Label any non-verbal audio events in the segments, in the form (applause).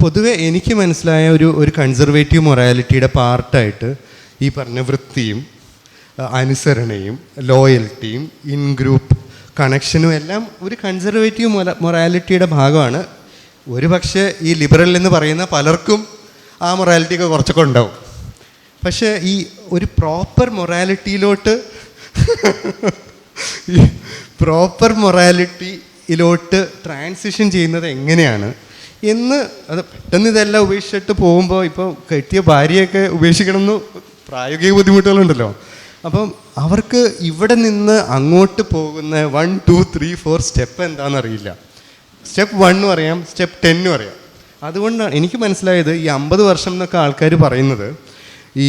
പൊതുവെ എനിക്ക് മനസ്സിലായ ഒരു ഒരു കൺസർവേറ്റീവ് മൊറാലിറ്റിയുടെ പാർട്ടായിട്ട് ഈ പറഞ്ഞ വൃത്തിയും അനുസരണയും ലോയൽറ്റിയും ഇൻ ഗ്രൂപ്പ് കണക്ഷനും എല്ലാം ഒരു കൺസർവേറ്റീവ് മൊറാലിറ്റിയുടെ ഭാഗമാണ്. ഒരു പക്ഷേ ഈ ലിബറൽ എന്ന് പറയുന്ന പലർക്കും ആ മൊറാലിറ്റിയൊക്കെ കുറച്ചൊക്കെ ഉണ്ടാവും. പക്ഷേ ഈ ഒരു പ്രോപ്പർ മൊറാലിറ്റിയിലോട്ട് പ്രോപ്പർ മൊറാലിറ്റിയിലോട്ട് ട്രാൻസിഷൻ ചെയ്യുന്നത് എങ്ങനെയാണ്? എന്ന് അത് പെട്ടെന്ന് ഇതെല്ലാം ഉപേക്ഷിച്ചിട്ട് പോകുമ്പോൾ ഇപ്പോൾ കെട്ടിയ ഭാര്യയൊക്കെ ഉപേക്ഷിക്കണമെന്ന് പ്രായോഗിക ബുദ്ധിമുട്ടുകളുണ്ടല്ലോ. അപ്പം അവർക്ക് ഇവിടെ നിന്ന് അങ്ങോട്ട് പോകുന്ന one two three four step എന്താണെന്ന് അറിയില്ല സ്റ്റെപ്പ് വണ്ണും അറിയാം സ്റ്റെപ്പ് ടെന്നും അറിയാം. അതുകൊണ്ടാണ് എനിക്ക് മനസ്സിലായത് ഈ അമ്പത് വർഷം എന്നൊക്കെ ആൾക്കാർ പറയുന്നത്. ഈ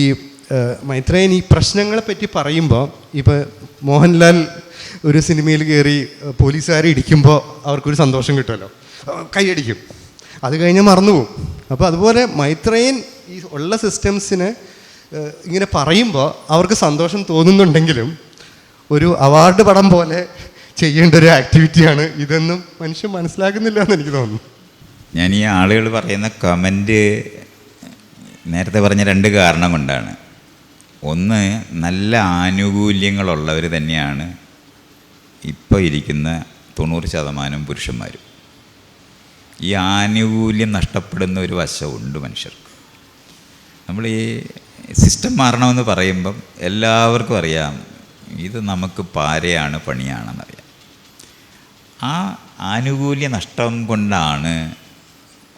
മൈത്രേയൻ ഈ പ്രശ്നങ്ങളെ പറ്റി പറയുമ്പോൾ ഇപ്പോൾ മോഹൻലാൽ ഒരു സിനിമയിൽ കയറി പോലീസുകാരെ ഇടിക്കുമ്പോൾ അവർക്കൊരു സന്തോഷം കിട്ടുമല്ലോ. കൈയടിക്കും. അത് കഴിഞ്ഞാൽ മറന്നുപോകും. അപ്പോൾ അതുപോലെ മൈത്രേയൻ ഈ ഉള്ള സിസ്റ്റംസിന് ഇങ്ങനെ പറയുമ്പോൾ അവർക്ക് സന്തോഷം തോന്നുന്നുണ്ടെങ്കിലും ഒരു അവാർഡ് പടം പോലെ ചെയ്യേണ്ട ഒരു ആക്ടിവിറ്റിയാണ് ഇതെന്നും മനുഷ്യൻ മനസ്സിലാക്കുന്നില്ല എന്ന് എനിക്ക് തോന്നുന്നു. ഞാൻ ഈ ആളുകൾ പറയുന്ന കമന്റ് നേരത്തെ പറഞ്ഞ രണ്ട് കാരണം കൊണ്ടാണ്. ഒന്ന് നല്ല ആനുകൂല്യങ്ങളുള്ളവർ തന്നെയാണ് ഇപ്പോൾ ഇരിക്കുന്ന തൊണ്ണൂറ് ശതമാനം പുരുഷന്മാരും. ഈ ആനുകൂല്യം നഷ്ടപ്പെടുന്ന ഒരു വശമുണ്ട് മനുഷ്യർക്ക്. നമ്മൾ ഈ സിസ്റ്റം മാറണമെന്ന് പറയുമ്പം എല്ലാവർക്കും അറിയാം ഇത് നമുക്ക് പാരയാണ് പണിയാണെന്നറിയാം. ആ ആനുകൂല്യ നഷ്ടം കൊണ്ടാണ്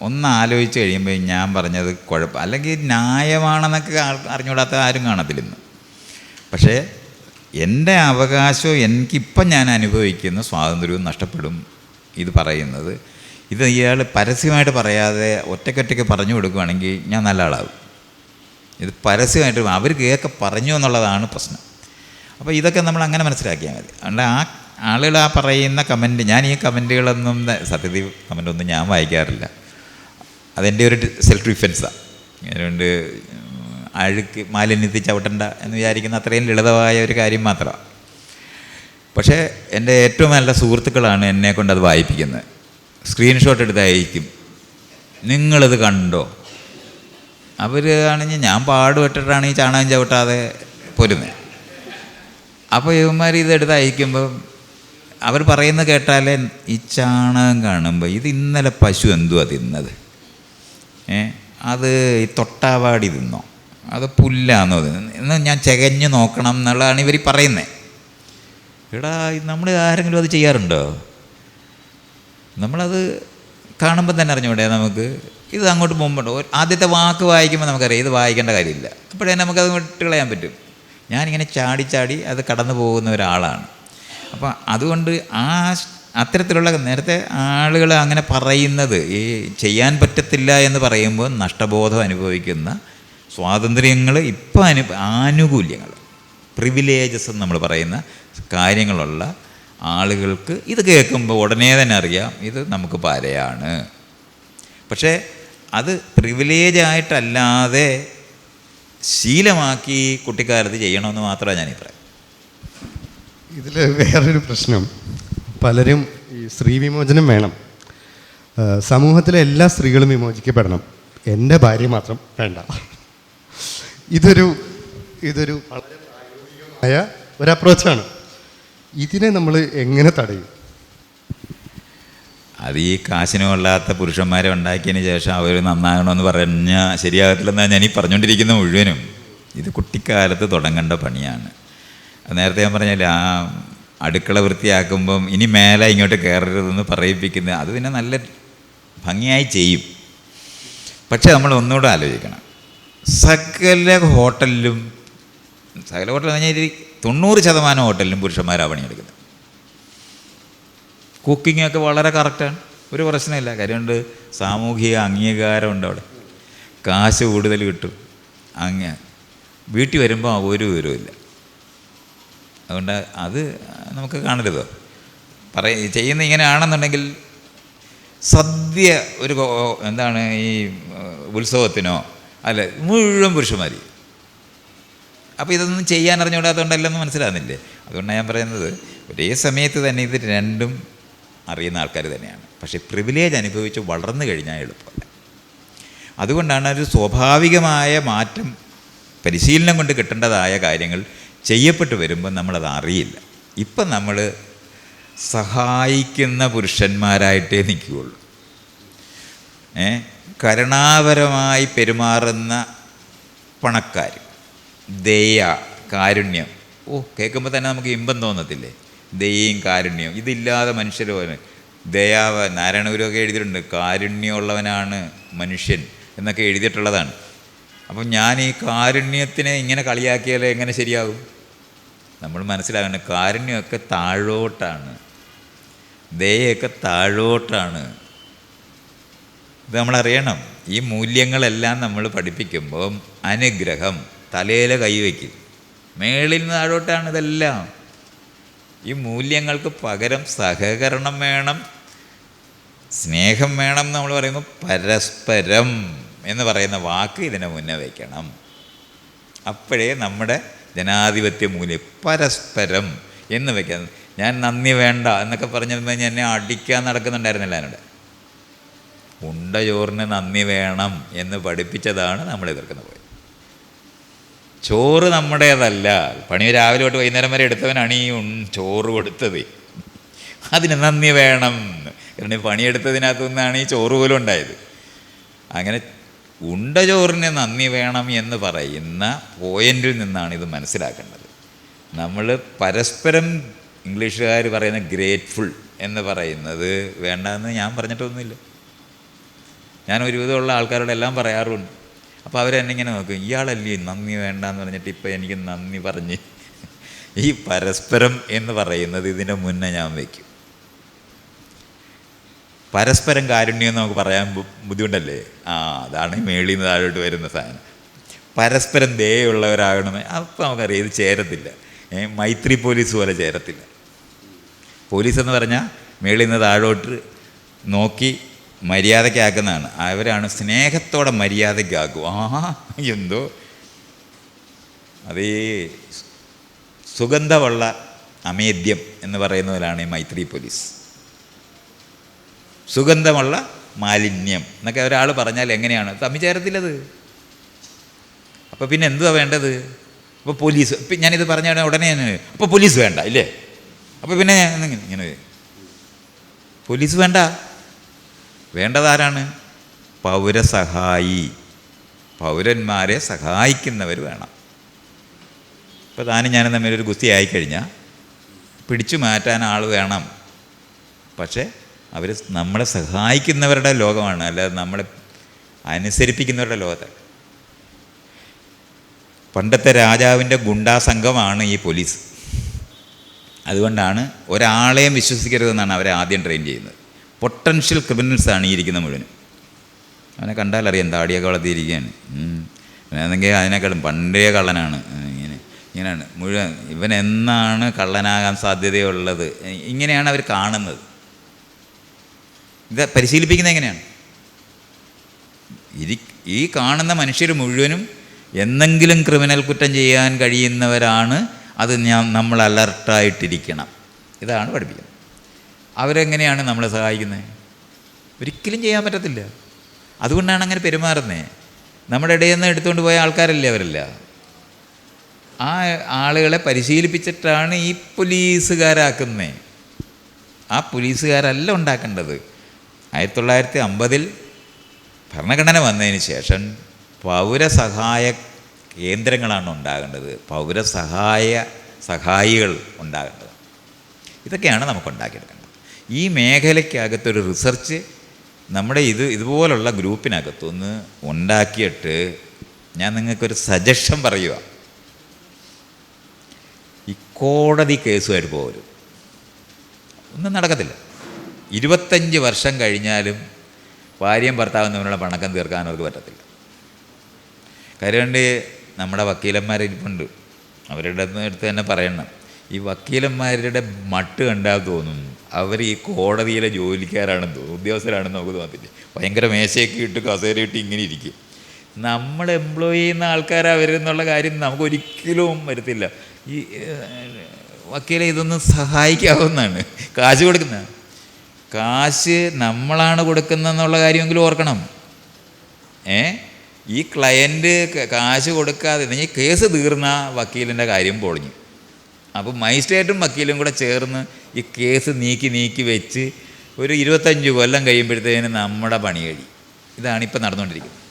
ഒന്ന് ആലോചിച്ച് കഴിയുമ്പോൾ ഞാൻ പറഞ്ഞത് കുഴപ്പം അല്ലെങ്കിൽ ന്യായമാണെന്നൊക്കെ അറിഞ്ഞുകൂടാത്ത ആരും കാണത്തില്ലെന്ന്. പക്ഷേ എന്റെ അവകാശവും എനിക്കിപ്പം ഞാൻ അനുഭവിക്കുന്ന സ്വാതന്ത്ര്യവും നഷ്ടപ്പെടും ഇത് പറയുന്നത് ഇത് ഇയാൾ പരസ്യമായിട്ട് പറയാതെ ഒറ്റയ്ക്കൊറ്റയ്ക്ക് പറഞ്ഞു കൊടുക്കുകയാണെങ്കിൽ ഞാൻ നല്ല ആളാകും. ഇത് പരസ്യമായിട്ട് അവർ കേൾക്കെ പറഞ്ഞു എന്നുള്ളതാണ് പ്രശ്നം. അപ്പോൾ ഇതൊക്കെ നമ്മൾ അങ്ങനെ മനസ്സിലാക്കിയാൽ മതി. അതുകൊണ്ട് ആ ആളുകൾ ആ പറയുന്ന കമന്റ് ഞാൻ ഈ കമന്റുകളൊന്നും സത്യത്തിൽ കമന്റൊന്നും ഞാൻ വായിക്കാറില്ല. അതെന്റെ ഒരു സെൽഫ് ഡിഫെൻസാണ് അതുകൊണ്ട് അഴുക്ക് മാലിന്യത്തിൽ ചവിട്ടണ്ട എന്ന് വിചാരിക്കുന്ന അത്രയും ലളിതമായ ഒരു കാര്യം മാത്രമാണ് പക്ഷേ എന്റെ ഏറ്റവും നല്ല സുഹൃത്തുക്കളാണ് എന്നെ കൊണ്ട് അത് വായിപ്പിക്കുന്നത്. സ്ക്രീൻഷോട്ട് എടുത്ത് അയക്കും നിങ്ങളിത് കണ്ടോ? അവർ ആണെങ്കിൽ ഞാൻ പാടുപെട്ടിട്ടാണ് ഈ ചാണകം ചവിട്ടാതെ പൊരുന്നത് അപ്പോൾ ഇവന്മാർ ഇത് അയക്കുമ്പം അവർ പറയുന്നത് കേട്ടാലേ ഈ ചാണകം കാണുമ്പോൾ ഇത് ഇന്നലെ പശു എന്തുവാ തിന്നത്? ഏ? അത് ഈ തൊട്ടാവാടി തിന്നോ? അത് പുല്ലാന്നോ എന്ന് ഞാൻ ചകഞ്ഞ് നോക്കണം എന്നുള്ളതാണ് ഇവർ പറയുന്നത് എടാ നമ്മൾ ആരെങ്കിലും അത് ചെയ്യാറുണ്ടോ? നമ്മളത് കാണുമ്പോൾ തന്നെ അറിഞ്ഞൂടെ നമുക്ക്? ഇത് അങ്ങോട്ട് മുമ്പുണ്ട് ആദ്യത്തെ വാക്ക് വായിക്കുമ്പോൾ നമുക്കറിയാം ഇത് വായിക്കേണ്ട കാര്യമില്ല. അപ്പോഴേ നമുക്കത് വിട്ട് കളയാൻ പറ്റും. ഞാനിങ്ങനെ ചാടി ചാടി അത് കടന്നു പോകുന്ന ഒരാളാണ്. അപ്പോൾ അതുകൊണ്ട് ആ അത്തരത്തിലുള്ള നേരത്തെ ആളുകൾ അങ്ങനെ പറയുന്നത് ഈ ചെയ്യാൻ പറ്റത്തില്ല എന്ന് പറയുമ്പോൾ നഷ്ടബോധം അനുഭവിക്കുന്ന സ്വാതന്ത്ര്യങ്ങൾ ഇപ്പം അനു ആനുകൂല്യങ്ങൾ പ്രിവിലേജസ് എന്ന് നമ്മൾ പറയുന്ന കാര്യങ്ങളുള്ള ആളുകൾക്ക് ഇത് കേൾക്കുമ്പോൾ ഉടനെ തന്നെ അറിയാം ഇത് നമുക്ക് പാരയാണ്. പക്ഷേ അത് പ്രിവിലേജ് ആയിട്ടല്ലാതെ ശീലമാക്കി കുട്ടിക്കാലത്ത് ചെയ്യണമെന്ന് മാത്രമാണ് ഞാൻ പറയാം ഇതിൽ വേറൊരു പ്രശ്നം. പലരും ഈ സ്ത്രീ വിമോചനം വേണം. സമൂഹത്തിലെ എല്ലാ സ്ത്രീകളും വിമോചിക്കപ്പെടണം. എന്റെ ഭാര്യ മാത്രം വേണ്ട. ഇതൊരു ഇതൊരു വളരെ പ്രായോഗികമായ ഒരു അപ്രോച്ചാണ് ഇതിനെ നമ്മൾ എങ്ങനെ തടയും? അത് ഈ കാശിനും കൊള്ളാത്ത പുരുഷന്മാരെ ഉണ്ടാക്കിയതിന് ശേഷം അവർ നന്നാകണമെന്ന് പറഞ്ഞാൽ ശരിയാകത്തില്ലെന്നാണ് ഞാൻ ഈ പറഞ്ഞുകൊണ്ടിരിക്കുന്ന മുഴുവനും. ഇത് കുട്ടിക്കാലത്ത് തുടങ്ങേണ്ട പണിയാണ്. നേരത്തെ ഞാൻ പറഞ്ഞില്ല ആ അടുക്കള വൃത്തിയാക്കുമ്പം ഇനി മേലെ ഇങ്ങോട്ട് കയറരുതെന്ന് പറയിപ്പിക്കുന്നത് അത് പിന്നെ നല്ല ഭംഗിയായി ചെയ്യും. പക്ഷേ നമ്മൾ ഒന്നുകൂടെ ആലോചിക്കണം. സകല ഹോട്ടലിലും സകല ഹോട്ടൽ പറഞ്ഞാൽ തൊണ്ണൂറ് ശതമാനം ഹോട്ടലിലും പുരുഷന്മാരാണ് പണിയെടുക്കുന്നത്. കുക്കിങ്ങൊക്കെ വളരെ കറക്റ്റാണ് ഒരു പ്രശ്നമില്ല. കാര്യമുണ്ട് സാമൂഹിക അംഗീകാരം ഉണ്ട് അവിടെ. കാശ് കൂടുതൽ കിട്ടും. അങ്ങ് വീട്ടിൽ വരുമ്പോൾ ഒരു വിവരമില്ല അതുകൊണ്ട് അത് നമുക്ക് കാണരുതോ. പറയ ചെയ്യുന്ന ഇങ്ങനെയാണെന്നുണ്ടെങ്കിൽ സദ്യ ഒരു എന്താണ് ഈ ഉത്സവത്തിനോ അല്ല മുഴുവൻ പുരുഷന്മാർ അപ്പോൾ ഇതൊന്നും ചെയ്യാൻ അറിഞ്ഞുകൂടാത്തതുകൊണ്ടല്ലെന്ന് മനസ്സിലാകുന്നില്ലേ അതുകൊണ്ടാണ് ഞാൻ പറയുന്നത്. ഒരേ സമയത്ത് തന്നെ ഇത് രണ്ടും അറിയുന്ന ആൾക്കാർ തന്നെയാണ്. പക്ഷേ പ്രിവിലേജ് അനുഭവിച്ച് വളർന്നു കഴിഞ്ഞാൽ എളുപ്പമല്ല. അതുകൊണ്ടാണ് ഒരു സ്വാഭാവികമായ മാറ്റം പരിശീലനം കൊണ്ട് കിട്ടേണ്ടതായ കാര്യങ്ങൾ ചെയ്യപ്പെട്ടു വരുമ്പോൾ നമ്മളത് അറിയില്ല. ഇപ്പം നമ്മൾ സഹായിക്കുന്ന പുരുഷന്മാരായിട്ടേ നിൽക്കുകയുള്ളൂ. ഏ? കരുണാപരമായി പെരുമാറുന്ന പണക്കാർ ദയ കാരുണ്യം. ഓ കേൾക്കുമ്പോൾ തന്നെ നമുക്ക് ഇമ്പം തോന്നത്തില്ലേ? ദയയും കാരുണ്യവും. ഇതില്ലാതെ മനുഷ്യർ പോലെ. ദയാവ നാരായണഗുരുവൊക്കെ എഴുതിയിട്ടുണ്ട്. കാരുണ്യമുള്ളവനാണ് മനുഷ്യൻ എന്നൊക്കെ എഴുതിയിട്ടുള്ളതാണ്. അപ്പം ഞാൻ ഈ കാരുണ്യത്തിനെ ഇങ്ങനെ കളിയാക്കിയാലേ എങ്ങനെ ശരിയാകും? നമ്മൾ മനസ്സിലാകണം കാരുണ്യമൊക്കെ താഴോട്ടാണ്. ദയൊക്കെ താഴോട്ടാണ്. ഇത് നമ്മളറിയണം. ഈ മൂല്യങ്ങളെല്ലാം നമ്മൾ പഠിപ്പിക്കുമ്പം അനുഗ്രഹം തലയിൽ കൈവയ്ക്കും മേളിൽ നിന്ന് താഴോട്ടാണ് ഇതെല്ലാം. ഈ മൂല്യങ്ങൾക്ക് പകരം സഹകരണം വേണം സ്നേഹം വേണം എന്ന് നമ്മൾ പറയുമ്പോൾ പരസ്പരം എന്ന് പറയുന്ന വാക്ക് ഇതിനെ മുന്നേ വയ്ക്കണം. അപ്പോഴേ നമ്മുടെ ജനാധിപത്യ മൂല്യം പരസ്പരം എന്ന് വയ്ക്കാൻ ഞാൻ നന്ദി വേണ്ട എന്നൊക്കെ പറഞ്ഞു പറഞ്ഞപ്പോൾ എന്നെ അടിക്കാൻ നടക്കുന്നുണ്ടായിരുന്നില്ല എന്നോട്. ഉണ്ട ചോറിന് നന്ദി വേണം എന്ന് പഠിപ്പിച്ചതാണ് നമ്മൾ എതിർക്കുന്ന പോയത് ചോറ് നമ്മുടേതല്ല. പണി രാവിലെ തൊട്ട് വൈകുന്നേരം വരെ എടുത്തവനാണ് ഈ ചോറ് കൊടുത്തത്. അതിന് നന്ദി വേണം. കാരണം പണിയെടുത്തതിനകത്തു നിന്നാണ് ഈ ചോറ് പോലും ഉണ്ടായത്. അങ്ങനെ ഉണ്ട ചോറിന് നന്ദി വേണം എന്ന് പറയുന്ന പോയിന്റിൽ നിന്നാണ് ഇത് മനസ്സിലാക്കേണ്ടത്. നമ്മൾ പരസ്പരം ഇംഗ്ലീഷുകാർ പറയുന്ന ഗ്രേറ്റ്ഫുൾ എന്ന് പറയുന്നത് വേണ്ടെന്ന് ഞാൻ പറഞ്ഞിട്ടൊന്നുമില്ല. ഞാൻ ഒരുവിധമുള്ള ആൾക്കാരോടെല്ലാം പറയാറുണ്ട്. അപ്പോൾ അവരെന്നെ ഇങ്ങനെ നോക്കും ഇയാളല്ലേ നന്ദി വേണ്ടെന്ന് പറഞ്ഞിട്ട് ഇപ്പം എനിക്ക് നന്ദി പറഞ്ഞ് ഈ പരസ്പരം എന്ന് പറയുന്നത് ഇതിന്റെ മുന്നേ ഞാൻ വയ്ക്കും പരസ്പരം കാരുണ്യം എന്ന് നമുക്ക് പറയാൻ ബുദ്ധിമുട്ടല്ലേ? ആ അതാണ് മേളിൽ നിന്ന് താഴോട്ട് വരുന്ന സാധനം. പരസ്പരം ദയുള്ളവരാകണമേ അപ്പം നമുക്കറിയാം ഇത് ചേരത്തില്ല. മൈത്രി പോലീസ് പോലെ ചേരത്തില്ല. പോലീസ് എന്ന് പറഞ്ഞാൽ മേളിൽ നിന്ന് താഴോട്ട് നോക്കി മര്യാദയ്ക്കാക്കുന്നതാണ്. അവരാണ് സ്നേഹത്തോടെ മര്യാദയ്ക്കാക്കും. ആ എന്തോ? അത് ഈ സുഗന്ധമുള്ള അമേദ്യം എന്ന് പറയുന്നതിലാണ് ഈ മൈത്രി പോലീസ്. സുഗന്ധമുള്ള മാലിന്യം എന്നൊക്കെ ഒരാൾ പറഞ്ഞാൽ എങ്ങനെയാണ്? തമ്മി ചേരത്തില്ലത് അപ്പോൾ പിന്നെ എന്തുവാ വേണ്ടത്? അപ്പോൾ പോലീസ് ഇപ്പം ഞാനിത് പറഞ്ഞ ഉടനെ അപ്പോൾ പോലീസ് വേണ്ട ഇല്ലേ? അപ്പോൾ പിന്നെ ഇങ്ങനെ പോലീസ് വേണ്ട. വേണ്ടതാരാണ്? പൗരസഹായി. പൗരന്മാരെ സഹായിക്കുന്നവർ വേണം. ഇപ്പോൾ താനും ഞാനും ഒരു ഗുസ്തി ആയിക്കഴിഞ്ഞാൽ പിടിച്ചു മാറ്റാൻ ആൾ വേണം. പക്ഷേ അവർ നമ്മളെ സഹായിക്കുന്നവരുടെ ലോകമാണ്. അല്ലാതെ നമ്മളെ അനുസരിപ്പിക്കുന്നവരുടെ ലോകത്തല്ല. പണ്ടത്തെ രാജാവിന്റെ ഗുണ്ടാ സംഘമാണ് ഈ പോലീസ്. അതുകൊണ്ടാണ് ഒരാളെയും വിശ്വസിക്കരുതെന്നാണ് അവരെ ആദ്യം ട്രെയിൻ ചെയ്യുന്നത്. പൊട്ടൻഷ്യൽ ക്രിമിനൽസ് ഈ ഇരിക്കുന്ന മുഴുവൻ അവനെ കണ്ടാൽ അറിയാം താടിയൊക്കെ വളർത്തിയിരിക്കുകയാണ്. അതെങ്കിൽ അതിനേക്കാളും പണ്ടേ കള്ളനാണ്. ഇങ്ങനെ ഇങ്ങനെയാണ്. മുഴുവൻ ഇവൻ എന്നാണ് കള്ളനാകാൻ സാധ്യതയുള്ളത്? ഇങ്ങനെയാണ് അവർ കാണുന്നത്. ഇത് പരിശീലിപ്പിക്കുന്നത് എങ്ങനെയാണ്? ഇരി ഈ കാണുന്ന മനുഷ്യർ മുഴുവനും എന്തെങ്കിലും ക്രിമിനൽ കുറ്റം ചെയ്യാൻ കഴിയുന്നവരാണ്. അത് ഞാൻ നമ്മൾ അലർട്ടായിട്ടിരിക്കണം. ഇതാണ് പഠിപ്പിക്കുന്നത്. അവരെങ്ങനെയാണ് നമ്മളെ സഹായിക്കുന്നത് ഒരിക്കലും ചെയ്യാൻ പറ്റത്തില്ല. അതുകൊണ്ടാണ് അങ്ങനെ പെരുമാറുന്നത് നമ്മുടെ ഇടയിൽ നിന്ന് എടുത്തുകൊണ്ട് പോയ ആൾക്കാരല്ലേ അവരല്ല? ആ ആളുകളെ പരിശീലിപ്പിച്ചിട്ടാണ് ഈ പോലീസുകാരാക്കുന്നത് ആ പോലീസുകാരല്ല ഉണ്ടാക്കേണ്ടത്. ആയിരത്തി തൊള്ളായിരത്തി അമ്പതിൽ ഭരണഘടന വന്നതിന് ശേഷം പൗരസഹായ കേന്ദ്രങ്ങളാണ് ഉണ്ടാകേണ്ടത്. പൗരസഹായ സഹായികൾ ഉണ്ടാകേണ്ടത്. ഇതൊക്കെയാണ് നമുക്ക് ഉണ്ടാക്കിയെടുക്കേണ്ടത് ഈ മേഖലയ്ക്കകത്തൊരു റിസർച്ച് നമ്മുടെ ഇത് ഇതുപോലുള്ള ഗ്രൂപ്പിനകത്തൊന്ന് ഉണ്ടാക്കിയിട്ട് ഞാൻ നിങ്ങൾക്കൊരു സജഷൻ പറയുക. ഈ കോടതി കേസുമായിട്ട് പോകരുത് ഒന്നും നടക്കത്തില്ല. ഇരുപത്തഞ്ച് വർഷം കഴിഞ്ഞാലും ഭാര്യയും ഭർത്താവും തമ്മിലുള്ള പണക്കം തീർക്കാൻ അവർക്ക് പറ്റത്തില്ല. കാര്യം കൊണ്ട് നമ്മുടെ വക്കീലന്മാരിപ്പുണ്ട് അവരുടെ അടുത്ത് തന്നെ പറയണം. ഈ വക്കീലന്മാരുടെ മട്ട് കണ്ടാൽ തോന്നും. അവർ ഈ കോടതിയിലെ ജോലിക്കാരാണെന്ന് തോന്നും. ഉദ്യോഗസ്ഥരാണെന്ന് നമുക്ക് തോന്നത്തില്ല. ഭയങ്കര മേശയൊക്കെ ഇട്ട് കസേര ഇട്ട് ഇങ്ങനെ ഇരിക്കും. നമ്മൾ എംപ്ലോയി ചെയ്യുന്ന ആൾക്കാരാണ് വരുന്നുള്ള കാര്യം നമുക്ക് ഒരിക്കലും വരത്തില്ല. ഈ വക്കീലെ ഇതൊന്നും സഹായിക്കാവുന്നതാണ്. കാശ് കൊടുക്കുന്ന. കാശ് നമ്മളാണ് കൊടുക്കുന്നതെന്നുള്ള കാര്യമെങ്കിലും ഓർക്കണം. ഏ? ഈ ക്ലയന്റ് കാശ് കൊടുക്കാതെ ഈ കേസ് തീർന്ന വക്കീലിന്റെ കാര്യം പൊളിഞ്ഞു. അപ്പോൾ മജിസ്ട്രേറ്റും വക്കീലും കൂടെ ചേർന്ന് ഈ കേസ് നീക്കി നീക്കി വെച്ച് ഒരു ഇരുപത്തഞ്ച് കൊല്ലം കഴിയുമ്പോഴത്തേന് നമ്മുടെ പണി കഴിയും. ഇതാണ് ഇപ്പം നടന്നുകൊണ്ടിരിക്കുന്നത്.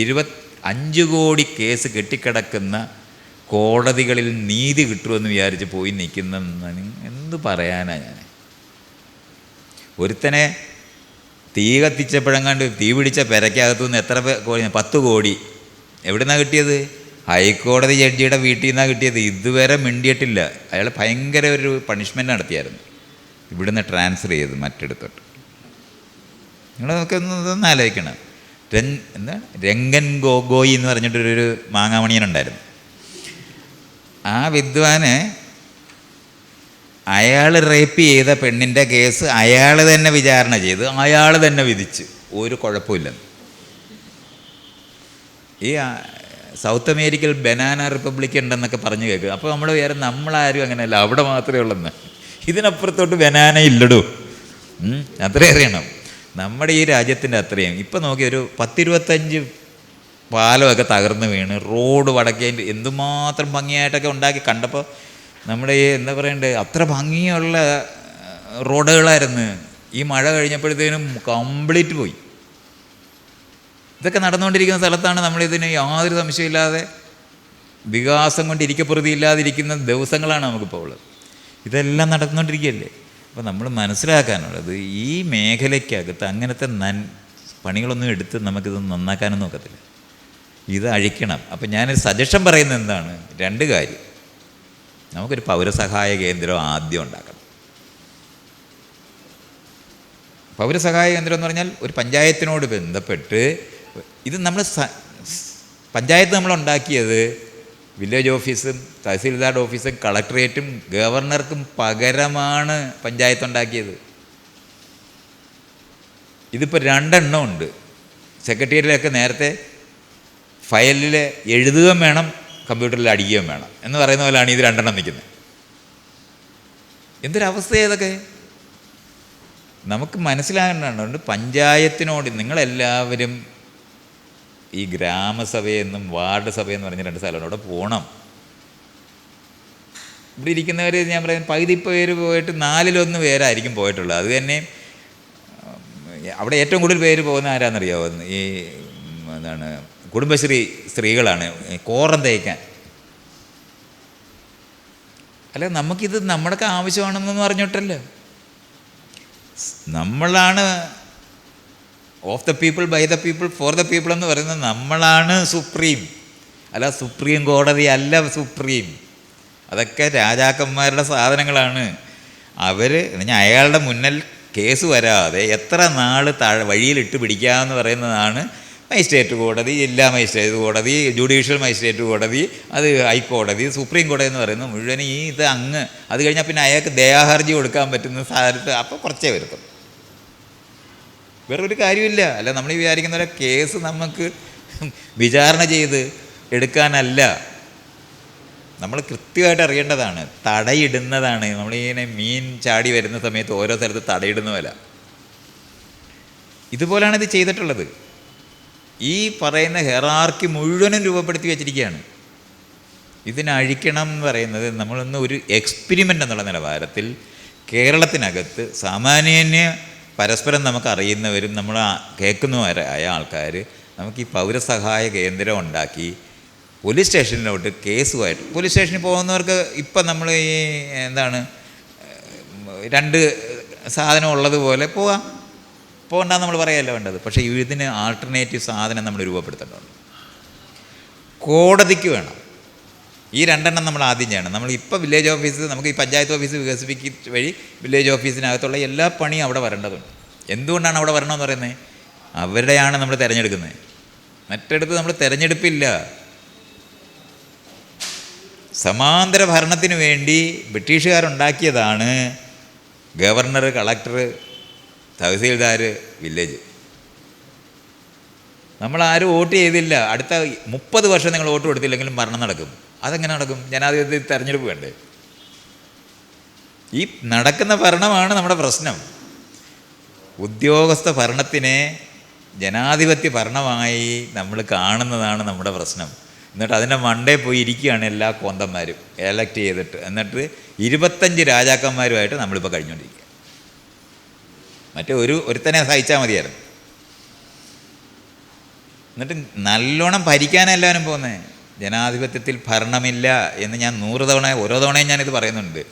ഇരുപത് അഞ്ച് കോടി കേസ് കെട്ടിക്കിടക്കുന്ന കോടതികളിൽ നീതി കിട്ടുമെന്ന് വിചാരിച്ച് പോയി നിൽക്കുന്ന എന്ത് പറയാനാ ഞാൻ? ഒരുത്തനെ തീ കത്തിച്ചപ്പോഴെങ്ങാണ്ട് തീ പിടിച്ച പെരക്കകത്തു നിന്ന് എത്ര പത്ത് കോടി എവിടുന്നാണ് കിട്ടിയത്? ഹൈക്കോടതി ജഡ്ജിയുടെ വീട്ടിൽ നിന്നാണ് കിട്ടിയത്. ഇതുവരെ മിണ്ടിയിട്ടില്ല. അയാൾ ഭയങ്കര ഒരു പണിഷ്മെന്റ് നടത്തിയായിരുന്നു. ഇവിടുന്ന് ട്രാൻസ്ഫർ ചെയ്ത് മറ്റിടത്തോട്ട്. നിങ്ങൾ നമുക്ക് ഒന്ന് ആലോചിക്കണം. രൻ എന്താ? രംഗൻ ഗോഗോയി എന്ന് പറഞ്ഞിട്ടൊരു മാങ്ങാമണിയനുണ്ടായിരുന്നു. ആ വിദ്വാന് അയാൾ റേപ്പ് ചെയ്ത പെണ്ണിന്റെ കേസ് അയാൾ തന്നെ വിചാരണ ചെയ്ത്. അയാൾ തന്നെ വിധിച്ച്. ഒരു കുഴപ്പമില്ലെന്ന്. ഈ സൗത്ത് അമേരിക്കയിൽ ബനാന റിപ്പബ്ലിക് ഉണ്ടെന്നൊക്കെ പറഞ്ഞു കേൾക്കും. അപ്പോൾ നമ്മൾ വേറെ നമ്മളാരും അങ്ങനെയല്ല അവിടെ മാത്രമേ ഉള്ളെന്ന്. ഇതിനപ്പുറത്തോട്ട് ബനാന ഇല്ലടൂ. അത്രയും അറിയണം. നമ്മുടെ ഈ രാജ്യത്തിന്റെ അത്രയും. ഇപ്പം നോക്കി ഒരു പത്തിരുപത്തഞ്ച് പാലമൊക്കെ തകർന്നു വീണ് റോഡ് വടക്കേ എന്തുമാത്രം ഭംഗിയായിട്ടൊക്കെ ഉണ്ടാക്കി കണ്ടപ്പോൾ നമ്മുടെ ഈ എന്താ പറയണ്ടേ അത്ര ഭംഗിയുള്ള റോഡുകളായിരുന്നു. ഈ മഴ കഴിഞ്ഞപ്പോഴത്തേനും കംപ്ലീറ്റ് പോയി. ഇതൊക്കെ നടന്നുകൊണ്ടിരിക്കുന്ന സ്ഥലത്താണ് നമ്മളിതിന് യാതൊരു സംശയമില്ലാതെ വികാസം കൊണ്ട് ഇരിക്കപ്രതിയില്ലാതിരിക്കുന്ന ദിവസങ്ങളാണ് നമുക്കിപ്പോൾ ഉള്ളത്. ഇതെല്ലാം നടന്നുകൊണ്ടിരിക്കുകയല്ലേ? അപ്പോൾ നമ്മൾ മനസ്സിലാക്കാനുള്ളത് ഈ മേഖലയ്ക്കകത്ത് അങ്ങനത്തെ നൻ പണികളൊന്നും എടുത്ത് നമുക്കിത് നന്നാക്കാനും നോക്കത്തില്ല ഇത് അഴിക്കണം. അപ്പം ഞാനൊരു സജഷൻ പറയുന്നത് എന്താണ്? രണ്ട് കാര്യം. നമുക്കൊരു പൗരസഹായ കേന്ദ്രം ആദ്യം ഉണ്ടാക്കണം. പൗരസഹായ കേന്ദ്രം എന്ന് പറഞ്ഞാൽ ഒരു പഞ്ചായത്തിനോട് ബന്ധപ്പെട്ട് ഇത് നമ്മൾ പഞ്ചായത്ത് നമ്മൾ ഉണ്ടാക്കിയത് വില്ലേജ് ഓഫീസും തഹസീൽദാർ ഓഫീസും കളക്ടറേറ്റും ഗവർണർക്കും പകരമാണ് പഞ്ചായത്ത് ഉണ്ടാക്കിയത്. ഇതിപ്പോൾ രണ്ടെണ്ണം ഉണ്ട്. സെക്രട്ടേറിയറ്റിലൊക്കെ നേരത്തെ ഫയലിൽ എഴുതുകയും വേണം കമ്പ്യൂട്ടറിൽ അടിക്കുകയും വേണം എന്ന് പറയുന്ന പോലെയാണ് ഇത് രണ്ടെണ്ണം നിൽക്കുന്നത്. എന്തൊരവസ്ഥ ഏതൊക്കെ നമുക്ക് മനസ്സിലാകേണ്ടതുണ്ട് പഞ്ചായത്തിനോട് നിങ്ങളെല്ലാവരും ഈ ഗ്രാമസഭയെന്നും വാർഡ് സഭയെന്ന് പറഞ്ഞ രണ്ട് സ്ഥലത്തോടെ പോകണം ഇവിടെ ഇരിക്കുന്നവർ ഞാൻ പറയുന്നത് പകുതി പേര് പോയിട്ട് നാലിലൊന്ന് പേരായിരിക്കും പോയിട്ടുള്ളത്. അത് തന്നെ അവിടെ ഏറ്റവും കൂടുതൽ പേര് പോകുന്ന ആരാന്നറിയാമോ ഈ എന്താണ് കുടുംബശ്രീ സ്ത്രീകളാണ്. കോറം തേക്കാൻ. അല്ല നമുക്കിത് നമ്മുടെയൊക്കെ ആവശ്യമാണെന്നൊന്നും അറിഞ്ഞിട്ടല്ലോ. നമ്മളാണ് of the people by the people for the people എന്ന് പറയുന്നത് നമ്മളാണ് സുപ്രീം അല്ല സുപ്രീം കോടതി അല്ല സുപ്രീം അതൊക്കെ രാജാക്കന്മാരുടെ സാധനങ്ങളാണ്. അവർ അയാളുടെ മുന്നിൽ കേസ് വരാതെ എത്ര നാൾ താഴെ വഴിയിലിട്ട് പിടിക്കാമെന്ന് പറയുന്നതാണ് മജിസ്ട്രേറ്റ് കോടതി ജില്ലാ മജിസ്ട്രേറ്റ് കോടതി ജുഡീഷ്യൽ മജിസ്ട്രേറ്റ് കോടതി അത് ഹൈക്കോടതി സുപ്രീം കോടതി എന്ന് പറയുന്നത് മുഴുവൻ ഈ ഇത് അങ്ങ് അത് കഴിഞ്ഞാൽ പിന്നെ അയാൾക്ക് ദയാഹർജി കൊടുക്കാൻ പറ്റുന്ന സാധനത്ത് അപ്പോൾ കുറച്ചേ വരുത്തും വേറെ ഒരു കാര്യമില്ല. അല്ല നമ്മൾ ഈ വിചാരിക്കുന്ന പോലെ കേസ് നമുക്ക് വിചാരണ ചെയ്ത് എടുക്കാനല്ല. നമ്മൾ കൃത്യമായിട്ട് അറിയേണ്ടതാണ്. തടയിടുന്നതാണ്. നമ്മളിങ്ങനെ മീൻ ചാടി വരുന്ന സമയത്ത് ഓരോ സ്ഥലത്ത് തടയിടുന്ന പോലെ. ഇതുപോലാണ് ഇത് ചെയ്തിട്ടുള്ളത്. ഈ പറയുന്ന ഹെറാർക്കി മുഴുവനും രൂപപ്പെടുത്തി വെച്ചിരിക്കുകയാണ്. ഇതിനഴിക്കണം എന്ന് പറയുന്നത് നമ്മളൊന്ന് ഒരു എക്സ്പെരിമെന്റ് എന്നുള്ള നിലവാരത്തിൽ കേരളത്തിനകത്ത് സാമാന്യന് പരസ്പരം നമുക്ക് അറിയുന്നവരും നമ്മൾ കേൾക്കുന്നവരായ ആൾക്കാർ നമുക്ക് ഈ പൗരസഹായ കേന്ദ്രം ഉണ്ടാക്കി പോലീസ് സ്റ്റേഷനിലോട്ട് കേസുമായിട്ട്. പോലീസ് സ്റ്റേഷനിൽ പോകുന്നവർക്ക് ഇപ്പം നമ്മൾ ഈ എന്താണ് രണ്ട് സാധനം ഉള്ളതുപോലെ പോവാം. പോകണ്ടെന്ന് നമ്മൾ പറയല്ല വേണ്ടത്. പക്ഷേ ഇതിന് ആൾട്ടർനേറ്റീവ് സാധനം നമ്മൾ രൂപപ്പെടുത്തേണ്ടതുണ്ട്. കോടതിക്ക് വേണം. ഈ രണ്ടെണ്ണം നമ്മൾ ആദ്യം ചെയ്യണം. നമ്മൾ ഇപ്പോൾ വില്ലേജ് ഓഫീസ് നമുക്ക് ഈ പഞ്ചായത്ത് ഓഫീസ് വികസിപ്പിക്ക വഴി വില്ലേജ് ഓഫീസിനകത്തുള്ള എല്ലാ പണിയും അവിടെ വരേണ്ടതുണ്ട്. എന്തുകൊണ്ടാണ് അവിടെ വരണമെന്ന് പറയുന്നത്? അവരുടെയാണ് നമ്മൾ തിരഞ്ഞെടുക്കുന്നത്. മറ്റിടത്ത് നമ്മൾ തിരഞ്ഞെടുപ്പില്ല. സമാന്തര ഭരണത്തിന് വേണ്ടി ബ്രിട്ടീഷുകാരുണ്ടാക്കിയതാണ് ഗവർണർ കളക്ടർ തഹസീൽദാർ വില്ലേജ് നമ്മൾ ആരും വോട്ട് ചെയ്തില്ല. അടുത്ത മുപ്പത് വർഷം നിങ്ങൾ വോട്ട് കൊടുത്തില്ലെങ്കിലും ഭരണം നടക്കും. അതെങ്ങനെ നടക്കും? ജനാധിപത്യത്തിൽ തെരഞ്ഞെടുപ്പ് വേണ്ടേ ഈ നടക്കുന്ന ഭരണമാണ് നമ്മുടെ പ്രശ്നം. ഉദ്യോഗസ്ഥ ഭരണത്തിനെ ജനാധിപത്യ ഭരണമായി നമ്മൾ കാണുന്നതാണ് നമ്മുടെ പ്രശ്നം. എന്നിട്ട് അതിന്റെ മണ്ടേ പോയി ഇരിക്കുകയാണ് എല്ലാ കോന്തന്മാരും. എലക്ട് ചെയ്തിട്ട്. എന്നിട്ട് ഇരുപത്തഞ്ച് രാജാക്കന്മാരുമായിട്ട് നമ്മളിപ്പോൾ കഴിഞ്ഞുകൊണ്ടിരിക്കുക മറ്റേ ഒരു ഒരുത്തനെ സഹിച്ചാൽ മതിയായിരുന്നു. എന്നിട്ട് നല്ലോണം ഭരിക്കാനാണ് എല്ലാവരും പോകുന്നത് ജനാധിപത്യത്തിൽ ഭരണമില്ല എന്ന് ഞാൻ നൂറ് തവണ ഓരോ തവണയും ഞാനിത് പറയുന്നുണ്ട്.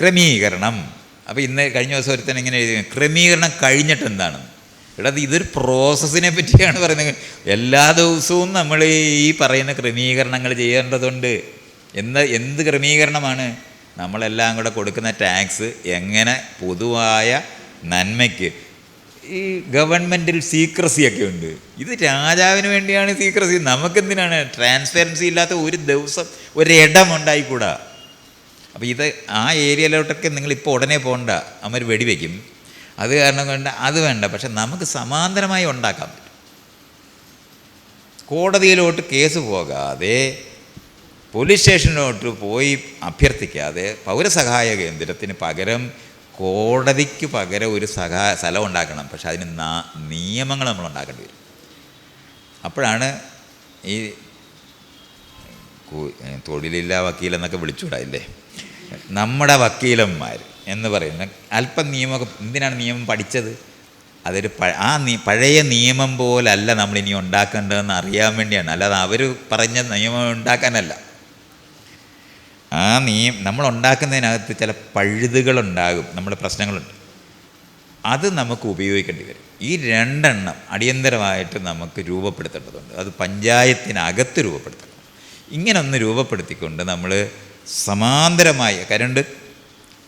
ക്രമീകരണം. അപ്പോൾ ഇന്ന് കഴിഞ്ഞ ദിവസം ഒരുത്തൻ ഇങ്ങനെ എഴുതി ക്രമീകരണം കഴിഞ്ഞിട്ട് എന്താണ് ഇവിടെ ഇത് ഇതൊരു പ്രോസസ്സിനെ പറ്റിയാണ് പറയുന്നത്. എല്ലാ ദിവസവും നമ്മൾ ഈ പറയുന്ന ക്രമീകരണങ്ങൾ ചെയ്യേണ്ടതുണ്ട്. എന്ത് എന്ത് ക്രമീകരണമാണ്? നമ്മളെല്ലാം കൂടെ കൊടുക്കുന്ന ടാക്സ് എങ്ങനെ പൊതുവായ നന്മയ്ക്ക്. ഈ ഗവൺമെന്റിൽ സീക്രസിയൊക്കെ ഉണ്ട്. ഇത് രാജാവിന് വേണ്ടിയാണ് സീക്രസി നമുക്കെന്തിനാണ്? ട്രാൻസ്പെറൻസി ഇല്ലാത്ത ഒരു ദിവസം ഒരിടം ഉണ്ടായിക്കൂടാ. അപ്പോൾ ഇത് ആ ഏരിയയിലോട്ടൊക്കെ നിങ്ങൾ ഇപ്പോൾ ഉടനെ പോകണ്ട അവർ വെടിവെക്കും. അത് കാരണം കൊണ്ട് അത് വേണ്ട. പക്ഷെ നമുക്ക് സമാന്തരമായി ഉണ്ടാക്കാൻ പറ്റും. കോടതിയിലോട്ട് കേസ് പോകാതെ പോലീസ് സ്റ്റേഷനിലോട്ട് പോയി അഭ്യർത്ഥിക്കാതെ പൗരസഹായ കേന്ദ്രത്തിന് പകരം കോടതിക്ക് പകരം ഒരു സഹാ സ്ഥലം ഉണ്ടാക്കണം. പക്ഷെ അതിന് നിയമങ്ങൾ നമ്മൾ ഉണ്ടാക്കേണ്ടി വരും. അപ്പോഴാണ് ഈ തൊഴിലില്ല വക്കീലെന്നൊക്കെ വിളിച്ചുകൂടായില്ലേ നമ്മുടെ വക്കീലന്മാർ എന്ന് പറയുന്ന അല്പം നിയമമൊക്കെ എന്തിനാണ് നിയമം പഠിച്ചത്? അതൊരു ആ നീ പഴയ നിയമം പോലല്ല നമ്മളിനി ഉണ്ടാക്കേണ്ടതെന്ന് അറിയാൻ വേണ്ടിയാണ്. അല്ലാതെ അവർ പറഞ്ഞ നിയമം ഉണ്ടാക്കാനല്ല. ആ നിയം നമ്മൾ ഉണ്ടാക്കുന്നതിനകത്ത് ചില പഴുതുകളുണ്ടാകും നമ്മുടെ പ്രശ്നങ്ങളുണ്ട്. അത് നമുക്ക് ഉപയോഗിക്കേണ്ടി വരും. ഈ രണ്ടെണ്ണം അടിയന്തരമായിട്ട് നമുക്ക് രൂപപ്പെടുത്തേണ്ടതുണ്ട്. അത് പഞ്ചായത്തിനകത്ത് രൂപപ്പെടുത്തണം. ഇങ്ങനെ ഒന്ന് രൂപപ്പെടുത്തിക്കൊണ്ട് നമ്മൾ സമാന്തരമായി കരണ്ട്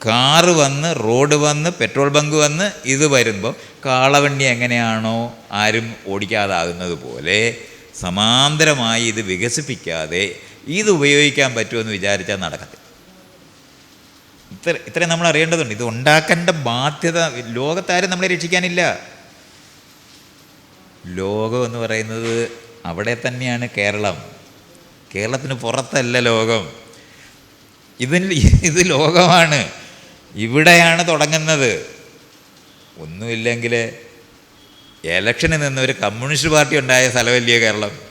കാറ് വന്ന് റോഡ് വന്ന് പെട്രോൾ ബങ്ക് വന്ന് ഇത് വരുമ്പോൾ കാളവണ്ടി എങ്ങനെയാണോ ആരും ഓടിക്കാതാകുന്നത് പോലെ സമാന്തരമായി ഇത് വികസിപ്പിക്കാതെ ഇത് ഉപയോഗിക്കാൻ പറ്റുമെന്ന് വിചാരിച്ചാൽ നടക്കത്തില്ല. ഇത്ര ഇത്രയും നമ്മൾ അറിയേണ്ടതുണ്ട്. ഇത് ഉണ്ടാക്കേണ്ട ബാധ്യത ലോകത്താരും നമ്മളെ രക്ഷിക്കാനില്ല. ലോകം എന്ന് പറയുന്നത് അവിടെ തന്നെയാണ് കേരളം. കേരളത്തിന് പുറത്തല്ല ലോകം. ഇതിൽ ഇത് ലോകമാണ്. ഇവിടെയാണ് തുടങ്ങുന്നത്. ഒന്നുമില്ലെങ്കിൽ ഇലക്ഷനിൽ നിന്ന് ഒരു കമ്മ്യൂണിസ്റ്റ് പാർട്ടി ഉണ്ടായ സ്ഥലമല്ലേ കേരളം?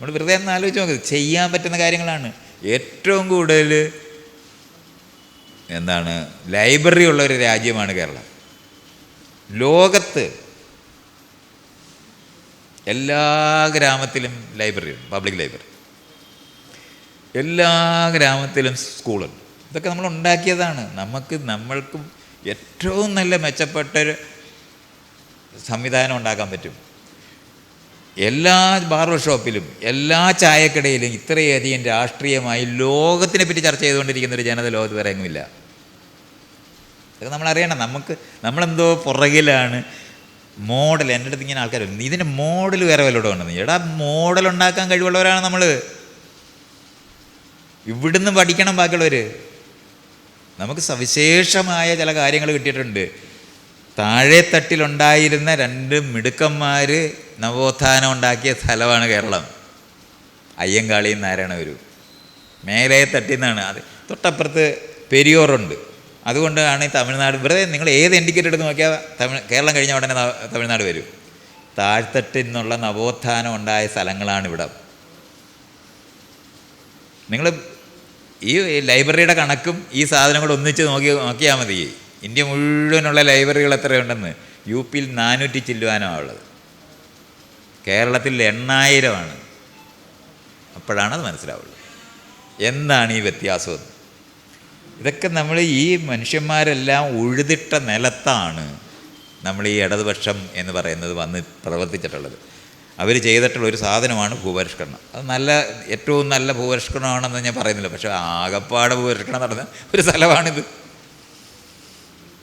നമ്മൾ വെറുതെ ഒന്ന് ആലോചിച്ച് നോക്ക്. ചെയ്യാൻ പറ്റുന്ന കാര്യങ്ങളാണ്. ഏറ്റവും കൂടുതൽ എന്താണ് ലൈബ്രറി ഉള്ള ഒരു രാജ്യമാണ് കേരളം. ലോകത്ത് എല്ലാ ഗ്രാമത്തിലും ലൈബ്രറി ഉണ്ട് പബ്ലിക് ലൈബ്രറി. എല്ലാ ഗ്രാമത്തിലും സ്കൂളുണ്ട്. ഇതൊക്കെ നമ്മൾ ഉണ്ടാക്കിയതാണ്. നമുക്ക് നമ്മൾക്കും ഏറ്റവും നല്ല മെച്ചപ്പെട്ടൊരു സംവിധാനം ഉണ്ടാക്കാൻ പറ്റും. എല്ലാ ബാർബർ ഷോപ്പിലും എല്ലാ ചായക്കടയിലും ഇത്രയധികം രാഷ്ട്രീയമായി ലോകത്തിനെ പറ്റി ചർച്ച ചെയ്തുകൊണ്ടിരിക്കുന്ന ഒരു ജനത ലോകത്ത് വേറെ എങ്ങുമില്ല. ഇതൊക്കെ നമ്മളറിയണം നമുക്ക് നമ്മളെന്തോ പുറകിലാണ് മോഡൽ. എന്റെ അടുത്ത് ഇങ്ങനെ ആൾക്കാർ ഇതിന്റെ മോഡൽ വേറെ വല്ലതും ഉണ്ടെന്ന്. എടാ മോഡൽ ഉണ്ടാക്കാൻ കഴിവുള്ളവരാണ് നമ്മൾ ഇവിടുന്ന് പഠിക്കണം ബാക്കിയുള്ളവർ നമുക്ക് സവിശേഷമായ ചില കാര്യങ്ങൾ കിട്ടിയിട്ടുണ്ട്. താഴെ തട്ടിലുണ്ടായിരുന്ന രണ്ട് മിടുക്കന്മാർ നവോത്ഥാനം ഉണ്ടാക്കിയ സ്ഥലമാണ് കേരളം. അയ്യങ്കാളിയും നാരായണഗുരു മേലെ തട്ടിന്നാണ്. അത് തൊട്ടപ്പുറത്ത് പെരിയോറുണ്ട്. അതുകൊണ്ടാണ് തമിഴ്നാട്. വെറുതെ നിങ്ങൾ ഏത് ഇൻഡിക്കേറ്റർ എടുത്ത് നോക്കിയാൽ തമിഴ് കേരളം കഴിഞ്ഞ ഉടനെ തമിഴ്നാട് വരും. താഴ്ത്തട്ടിൽ നിന്നുള്ള നവോത്ഥാനം ഉണ്ടായ സ്ഥലങ്ങളാണ് ഇവിടെ. നിങ്ങൾ ഈ ലൈബ്രറിയുടെ കണക്കും ഈ സാധനം കൂടെ ഒന്നിച്ച് നോക്കി നോക്കിയാൽ മതി. ഇന്ത്യ മുഴുവനുള്ള ലൈബ്രറികൾ എത്രയുണ്ടെന്ന്. യു പിയിൽ നാനൂറ്റി ചില്ലുവാനാണ് ഉള്ളത്. കേരളത്തിൽ എണ്ണായിരമാണ്. അപ്പോഴാണ് അത് മനസ്സിലാവുള്ളൂ. എന്താണ് ഈ വ്യത്യാസം ഇതൊക്കെ നമ്മൾ ഈ മനുഷ്യന്മാരെല്ലാം ഉഴുതിട്ട നിലത്താണ് നമ്മൾ ഈ ഇടതുപക്ഷം എന്ന് പറയുന്നത് വന്ന് പ്രവർത്തിച്ചിട്ടുള്ളത്. അവർ ചെയ്തിട്ടുള്ള ഒരു സാധനമാണ് ഭൂപരിഷ്കരണം. അത് നല്ല ഏറ്റവും നല്ല ഭൂപരിഷ്കരണമാണെന്ന് ഞാൻ പറയുന്നില്ല. പക്ഷേ ആകപ്പാട് ഭൂപരിഷ്കരണം നടന്ന ഒരു സ്ഥലമാണിത്.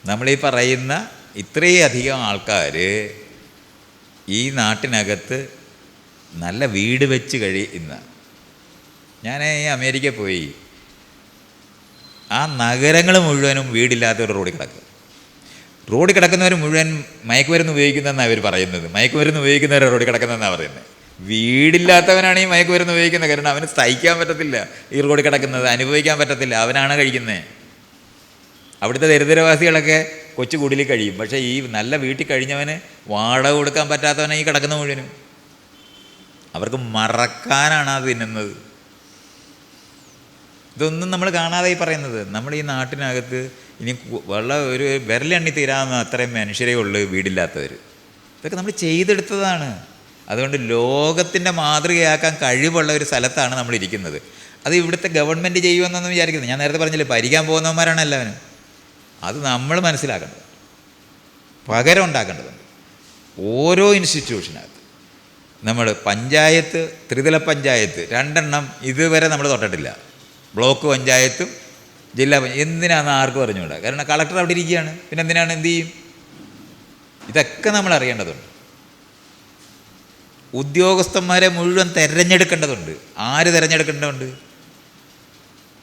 നമ്മളീ പറയുന്ന ഇത്രയധികം ആൾക്കാർ ഈ നാട്ടിനകത്ത് നല്ല വീട് വെച്ച് കഴിയുന്ന ഞാൻ ഈ അമേരിക്ക പോയി. ആ നഗരങ്ങൾ മുഴുവനും വീടില്ലാത്തവർ റോഡിൽ കിടക്കുക റോഡിൽ കിടക്കുന്നവർ മുഴുവൻ മയക്കുമരുന്ന് ഉപയോഗിക്കുന്നതെന്നാണ് അവർ പറയുന്നത്. മയക്കുമരുന്ന് ഉപയോഗിക്കുന്നവർ റോഡിൽ കിടക്കുന്നതെന്നാണ് പറയുന്നത്. വീടില്ലാത്തവനാണ് ഈ മയക്കുമരുന്ന് ഉപയോഗിക്കുന്നത്. കാരണം അവന് സഹിക്കാൻ പറ്റത്തില്ല. ഈ റോഡിൽ കിടക്കുന്നത് അനുഭവിക്കാൻ പറ്റത്തില്ല. അവനാണ് കഴിക്കുന്നത്. അവിടുത്തെ ദരിദ്രവാസികളൊക്കെ കൊച്ചു കുടിലിൽ കഴിയും. പക്ഷേ ഈ നല്ല വീട്ടിൽ കഴിഞ്ഞവന് വാടക കൊടുക്കാൻ പറ്റാത്തവനെ ഈ കിടക്കുന്ന മുഴുവനും. അവർക്ക് മറക്കാനാണ് അത് തിന്നുന്നത്. ഇതൊന്നും നമ്മൾ കാണാതെ ഈ പറയുന്നത്. നമ്മുടെ ഈ നാട്ടിനകത്ത് ഇനി വെള്ള ഒരു വിരലെണ്ണി തീരാവുന്ന അത്രയും മനുഷ്യരേ ഉള്ളൂ വീടില്ലാത്തവർ ഇതൊക്കെ നമ്മൾ ചെയ്തെടുത്തതാണ്. അതുകൊണ്ട് ലോകത്തിന്റെ മാതൃകയാക്കാൻ കഴിവുള്ള ഒരു സ്ഥലത്താണ് നമ്മൾ ഇരിക്കുന്നത്. അത് ഇവിടുത്തെ ഗവൺമെന്റ് ചെയ്യുമെന്നൊന്നും വിചാരിക്കുന്നത് ഞാൻ നേരത്തെ പറഞ്ഞില്ലേ ഭരിക്കാൻ പോകുന്നവന്മാരാണ് എല്ലാവരും. അത് നമ്മൾ മനസ്സിലാക്കേണ്ടത്. പകരം ഉണ്ടാക്കേണ്ടതുണ്ട് ഓരോ ഇൻസ്റ്റിറ്റ്യൂഷനകത്ത് നമ്മൾ പഞ്ചായത്ത് ത്രിതല പഞ്ചായത്ത് രണ്ടെണ്ണം ഇതുവരെ നമ്മൾ തൊട്ടിട്ടില്ല. ബ്ലോക്ക് പഞ്ചായത്തും ജില്ലാ പഞ്ചായത്ത് എന്തിനാന്ന് ആർക്കും അറിഞ്ഞുകൂടാ? കാരണം കളക്ടർ അവിടെ ഇരിക്കുകയാണ്. പിന്നെ എന്തിനാണ് എന്ത് ചെയ്യും? ഇതൊക്കെ നമ്മൾ അറിയേണ്ടതുണ്ട്. ഉദ്യോഗസ്ഥന്മാരെ മുഴുവൻ തിരഞ്ഞെടുക്കേണ്ടതുണ്ട്. ആര് തിരഞ്ഞെടുക്കേണ്ടതുണ്ട്?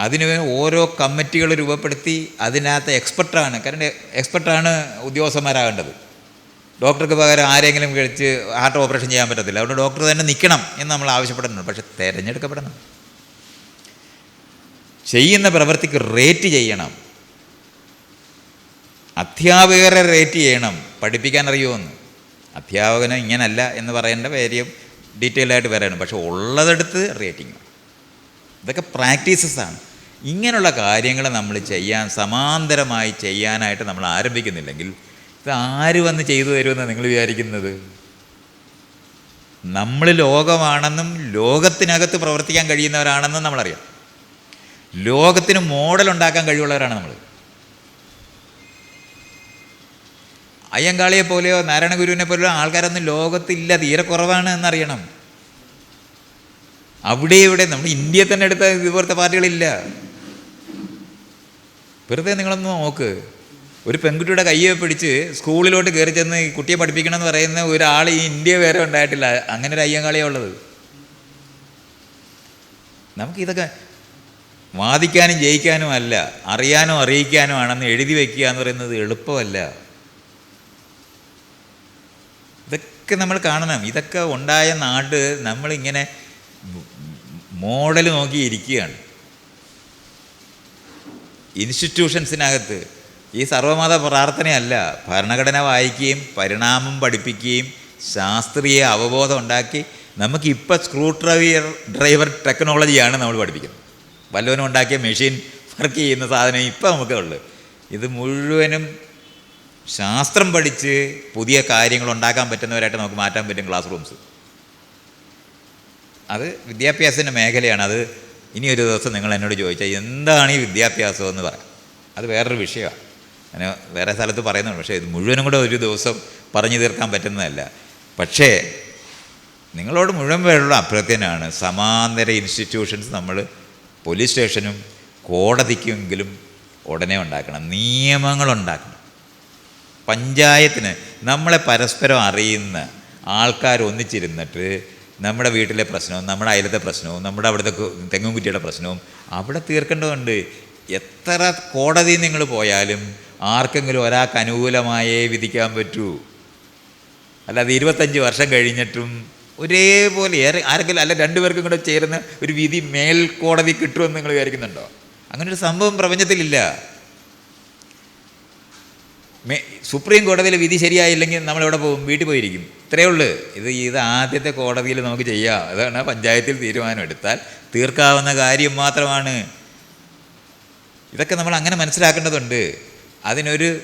അതിന് ഓരോ കമ്മിറ്റികൾ രൂപപ്പെടുത്തി അതിനകത്ത് എക്സ്പെർട്ടാണ്. കാരണം എക്സ്പെർട്ടാണ് ഉദ്യോഗസ്ഥന്മാരാകേണ്ടത്. ഡോക്ടർക്ക് പകരം ആരെങ്കിലും കഴിച്ച് ഹാർട്ട് ഓപ്പറേഷൻ ചെയ്യാൻ പറ്റത്തില്ല. അതുകൊണ്ട് ഡോക്ടർ തന്നെ നിൽക്കണം എന്ന് നമ്മൾ ആവശ്യപ്പെടുന്നുണ്ട് പക്ഷെ തിരഞ്ഞെടുക്കപ്പെടണം. ചെയ്യുന്ന പ്രവൃത്തിക്ക് റേറ്റ് ചെയ്യണം. അധ്യാപകരെ റേറ്റ് ചെയ്യണം. പഠിപ്പിക്കാൻ അറിയുമെന്ന് അധ്യാപകന് ഇങ്ങനല്ല എന്ന് പറയേണ്ട കാര്യം ഡീറ്റെയിൽ ആയിട്ട് പറയണം പക്ഷെ ഉള്ളതെടുത്ത് റേറ്റിംഗ്. ഇതൊക്കെ പ്രാക്ടീസസ് ആണ്. ഇങ്ങനെയുള്ള കാര്യങ്ങൾ നമ്മൾ ചെയ്യാൻ സമാന്തരമായി ചെയ്യാനായിട്ട് നമ്മൾ ആരംഭിക്കുന്നില്ലെങ്കിൽ ഇത് ആര് വന്ന് ചെയ്തു തരുമെന്ന് നിങ്ങൾ വിചാരിക്കുന്നത്? നമ്മൾ ലോകമാണെന്നും ലോകത്തിനകത്ത് പ്രവർത്തിക്കാൻ കഴിയുന്നവരാണെന്നും നമ്മളറിയാം. ലോകത്തിന് മോഡൽ ഉണ്ടാക്കാൻ കഴിവുള്ളവരാണ് നമ്മൾ. അയ്യങ്കാളിയെ പോലെയോ നാരായണഗുരുവിനെ പോലെയോ ആൾക്കാരൊന്നും ലോകത്തില്ല തീരെ കുറവാണ് എന്നറിയണം. അവിടെ ഇവിടെ നമ്മൾ ഇന്ത്യയിൽ തന്നെ എടുത്ത ഇതുപോലത്തെ പാർട്ടികളില്ല. വെറുതെ നിങ്ങളൊന്ന് നോക്ക്. ഒരു പെൺകുട്ടിയുടെ കയ്യെ പിടിച്ച് സ്കൂളിലോട്ട് കയറി ചെന്ന് കുട്ടിയെ പഠിപ്പിക്കണമെന്ന് പറയുന്ന ഒരാൾ ഈ ഇന്ത്യ വേറെ ഉണ്ടായിട്ടില്ല. അങ്ങനെ ഒരു അയ്യങ്കാളിയാണ് ഉള്ളത്. നമുക്കിതൊക്കെ വാദിക്കാനും ജയിക്കാനും അല്ല അറിയാനും അറിയിക്കാനോ ആണെന്ന് എഴുതി വയ്ക്കുക എന്ന് പറയുന്നത് എളുപ്പമല്ല. ഇതൊക്കെ നമ്മൾ കാണണം. ഇതൊക്കെ ഉണ്ടായ നാട് നമ്മളിങ്ങനെ മോഡൽ നോക്കി ഇരിക്കുകയാണ് ഇൻസ്റ്റിറ്റ്യൂഷൻസിനകത്ത് ഈ സർവമത പ്രാർത്ഥനയല്ല. ഭരണഘടന വായിക്കുകയും പരിണാമം പഠിപ്പിക്കുകയും ശാസ്ത്രീയ അവബോധം ഉണ്ടാക്കി നമുക്കിപ്പോൾ സ്ക്രൂ ഡ്രൈവർ ഡ്രൈവർ ടെക്നോളജിയാണ് നമ്മൾ പഠിപ്പിക്കുന്നത്. വല്ലവനും ഉണ്ടാക്കിയ മെഷീൻ വർക്ക് ചെയ്യുന്ന സാധനം ഇപ്പം നമുക്ക് ഉള്ളു. ഇത് മുഴുവനും ശാസ്ത്രം പഠിച്ച് പുതിയ കാര്യങ്ങൾ ഉണ്ടാക്കാൻ പറ്റുന്നവരായിട്ട് നമുക്ക് മാറ്റാൻ പറ്റും ക്ലാസ് റൂംസ് അത് വിദ്യാഭ്യാസത്തിന്റെ മേഖലയാണ്. അത് ഇനി ഒരു ദിവസം നിങ്ങൾ എന്നോട് ചോദിച്ചാൽ എന്താണ് ഈ വിദ്യാഭ്യാസം എന്ന് പറയാം അത് വേറൊരു വിഷയമാണ് ഞാൻ വേറെ സ്ഥലത്ത് പറയുന്നുണ്ട്. പക്ഷേ ഇത് മുഴുവനും കൂടെ ഒരു ദിവസം പറഞ്ഞു തീർക്കാൻ പറ്റുന്നതല്ല. പക്ഷേ നിങ്ങളോട് മുഴുവൻ പേരുള്ള അഭ്യർത്ഥനയാണ് സമാന്തര ഇൻസ്റ്റിറ്റ്യൂഷൻസ് നമ്മൾ പോലീസ് സ്റ്റേഷനും കോടതിക്കെങ്കിലും ഉടനെ ഉണ്ടാക്കണം. നിയമങ്ങൾ ഉണ്ടാക്കണം. പഞ്ചായത്തിന് നമ്മളെ പരസ്പരം അറിയുന്ന ആൾക്കാർ ഒന്നിച്ചിരുന്നിട്ട് നമ്മുടെ വീട്ടിലെ പ്രശ്നവും നമ്മുടെ അയലത്തെ പ്രശ്നവും നമ്മുടെ അവിടുത്തെ തെങ്ങും കുറ്റിയുടെ പ്രശ്നവും അവിടെ തീർക്കേണ്ടതുണ്ട്. എത്ര കോടതി നിങ്ങൾ പോയാലും ആർക്കെങ്കിലും ഒരാൾക്ക് അനുകൂലമായേ വിധിക്കാൻ പറ്റൂ. അല്ലാതെ ഇരുപത്തഞ്ച് വർഷം കഴിഞ്ഞിട്ടും ഒരേപോലെ ഏറെ ആരെങ്കിലും അല്ല രണ്ടുപേർക്കും കൂടെ ചേരുന്ന ഒരു വിധി മേൽക്കോടതി കിട്ടുമെന്ന് നിങ്ങൾ വിചാരിക്കുന്നുണ്ടോ? അങ്ങനെ ഒരു സംഭവം പ്രപഞ്ചത്തിലില്ല. സുപ്രീം കോടതിയിൽ വിധി ശരിയായില്ലെങ്കിൽ നമ്മൾ എവിടെ പോകും? വീട്ടിൽ പോയിരിക്കും. ഇത്രയേ ഉള്ളൂ. ഇത് ഇത് ആദ്യത്തെ കോടതിയിൽ നമുക്ക് ചെയ്യാം. അതാണ് പഞ്ചായത്തിൽ തീരുമാനം എടുത്താൽ തീർക്കാവുന്ന കാര്യം മാത്രമാണ്. ഇതൊക്കെ നമ്മൾ അങ്ങനെ മനസ്സിലാക്കേണ്ടതുണ്ട്. അതിനൊരു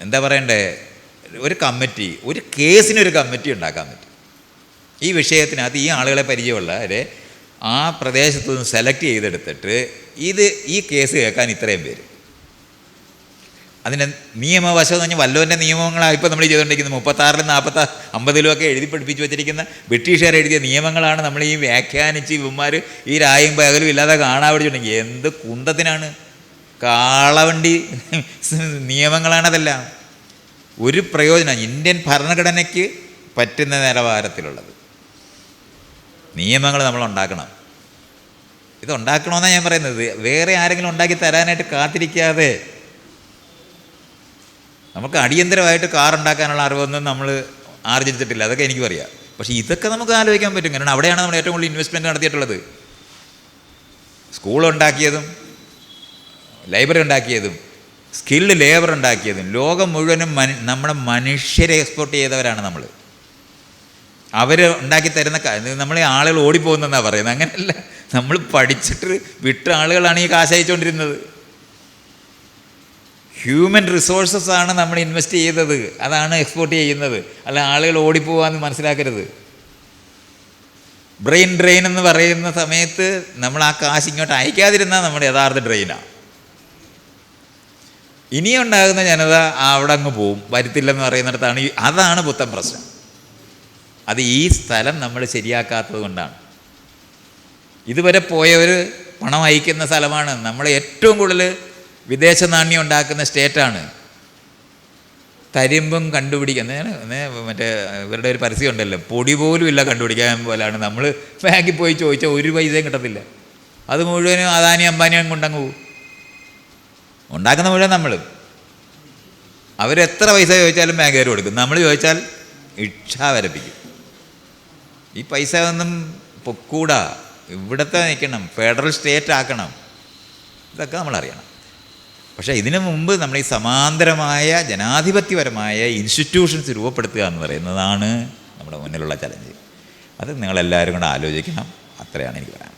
എന്താ പറയണ്ടേ ഒരു കമ്മിറ്റി ഒരു കേസിനൊരു കമ്മിറ്റി ഉണ്ടാക്കാൻ പറ്റും. ഈ വിഷയത്തിനകത്ത് ഈ ആളുകളെ പരിചയമുള്ളവരെ ആ പ്രദേശത്തു നിന്ന് സെലക്ട് ചെയ്തെടുത്തിട്ട് ഇത് ഈ കേസ് കേൾക്കാൻ ഇത്രയും പേര്. അതിന്റെ നിയമവശം എന്ന് പറഞ്ഞാൽ വല്ലവന്റെ നിയമങ്ങളാണ് ഇപ്പോൾ നമ്മൾ ചെയ്തുകൊണ്ടിരിക്കുന്നത്. മുപ്പത്താറിലും നാൽപ്പത്താ അമ്പതിലും ഒക്കെ എഴുതി പഠിപ്പിച്ച് വെച്ചിരിക്കുന്ന ബ്രിട്ടീഷുകാർ എഴുതിയ നിയമങ്ങളാണ് നമ്മൾ ഈ വ്യാഖ്യാനിച്ച് ഇവന്മാർ ഈ രായും പകലും ഇല്ലാതെ കാണാൻ എന്ത് കുന്തത്തിനാണ്? കാളവണ്ടി (laughs) നിയമങ്ങളാണതെല്ലാം. ഒരു പ്രയോജനം ഇന്ത്യൻ ഭരണഘടനയ്ക്ക് പറ്റുന്ന നിലവാരത്തിലുള്ളത്. നിയമങ്ങൾ നമ്മൾ ഉണ്ടാക്കണം. ഇത് ഉണ്ടാക്കണമെന്നാണ് ഞാൻ പറയുന്നത്. വേറെ ആരെങ്കിലും ഉണ്ടാക്കി തരാനായിട്ട് കാത്തിരിക്കാതെ നമുക്ക് അടിയന്തരമായിട്ട് കാർ ഉണ്ടാക്കാനുള്ള അറിവൊന്നും നമ്മൾ ആർജിച്ചിട്ടില്ല അതൊക്കെ എനിക്ക് പറയാം. പക്ഷേ ഇതൊക്കെ നമുക്ക് ആലോചിക്കാൻ പറ്റും. കാരണം അവിടെയാണ് നമ്മൾ ഏറ്റവും കൂടുതൽ ഇൻവെസ്റ്റ്മെന്റ് നടത്തിയിട്ടുള്ളത്. സ്കൂൾ ഉണ്ടാക്കിയതും ലൈബ്രറി ഉണ്ടാക്കിയതും സ്കിൽഡ് ലേബർ ഉണ്ടാക്കിയതും ലോകം മുഴുവനും മനു നമ്മുടെ മനുഷ്യരെ എക്സ്പോർട്ട് ചെയ്തവരാണ് നമ്മൾ. അവർ ഉണ്ടാക്കി തരുന്ന നമ്മളെ ആളുകൾ ഓടിപ്പോകുന്നെന്നാണ് പറയുന്നത്. അങ്ങനെയല്ല. നമ്മൾ പഠിച്ചിട്ട് വിട്ട ആളുകളാണ് ഈ കാശ് അയച്ചുകൊണ്ടിരുന്നത്. ഹ്യൂമൻ റിസോഴ്സസ് ആണ് നമ്മൾ ഇൻവെസ്റ്റ് ചെയ്തത്. അതാണ് എക്സ്പോർട്ട് ചെയ്യുന്നത്. അല്ല ആളുകൾ ഓടിപ്പോവാന്ന് മനസ്സിലാക്കരുത്. ബ്രെയിൻ ഡ്രെയിൻ എന്ന് പറയുന്ന സമയത്ത് നമ്മൾ ആ കാശ് ഇങ്ങോട്ട് അയക്കാതിരുന്നാൽ നമ്മുടെ യഥാർത്ഥ ഡ്രെയിനാണ് ഇനിയുണ്ടാകുന്ന ജനത അവിടെ അങ്ങ് പോവും. വരുത്തില്ലെന്ന് പറയുന്നിടത്താണ് അതാണ് പുത്തൻ പ്രശ്നം. അത് ഈ സ്ഥലം നമ്മൾ ശരിയാക്കാത്തത് കൊണ്ടാണ്. ഇതുവരെ പോയവർ പണം അയക്കുന്ന സ്ഥലമാണ്. നമ്മൾ ഏറ്റവും കൂടുതൽ വിദേശ നാണ്യം ഉണ്ടാക്കുന്ന സ്റ്റേറ്റാണ്. തരിമ്പും കണ്ടുപിടിക്കുന്നത് ഞാൻ നേ- മറ്റേ ഇവരുടെ ഒരു പരസ്യം ഉണ്ടല്ലോ. പൊടി പോലും ഇല്ല കണ്ടുപിടിക്കാൻ പോലാണ്. നമ്മൾ ബാങ്കിൽ പോയി ചോദിച്ചാൽ ഒരു പൈസയും കിട്ടത്തില്ല. അത് മുഴുവനും അദാനി അംബാനിയും കൊണ്ടങ്ങ് പോകും ഉണ്ടാക്കുന്ന മുഴുവൻ നമ്മൾ അവരെത്ര പൈസ ചോദിച്ചാലും ബാങ്കുകാർ കൊടുക്കും. നമ്മൾ ചോദിച്ചാൽ ഇച്ഛ വരപ്പിക്കും. ഈ പൈസ ഒന്നും പൊക്കൂടാ. ഇവിടത്തെ നിൽക്കണം ഫെഡറൽ സ്റ്റേറ്റ് ആക്കണം. ഇതൊക്കെ നമ്മളറിയണം. പക്ഷേ ഇതിനു മുമ്പ് നമ്മൾ ഈ സമാന്തരമായ ജനാധിപത്യപരമായ ഇൻസ്റ്റിറ്റ്യൂഷൻസ് രൂപപ്പെടുത്തുക എന്ന് പറയുന്നതാണ് നമ്മുടെ മുന്നിലുള്ള ചലഞ്ച് അത് നിങ്ങളെല്ലാവരും കൂടെ ആലോചിക്കണം. അത്രയാണ് എനിക്ക് പറയാൻ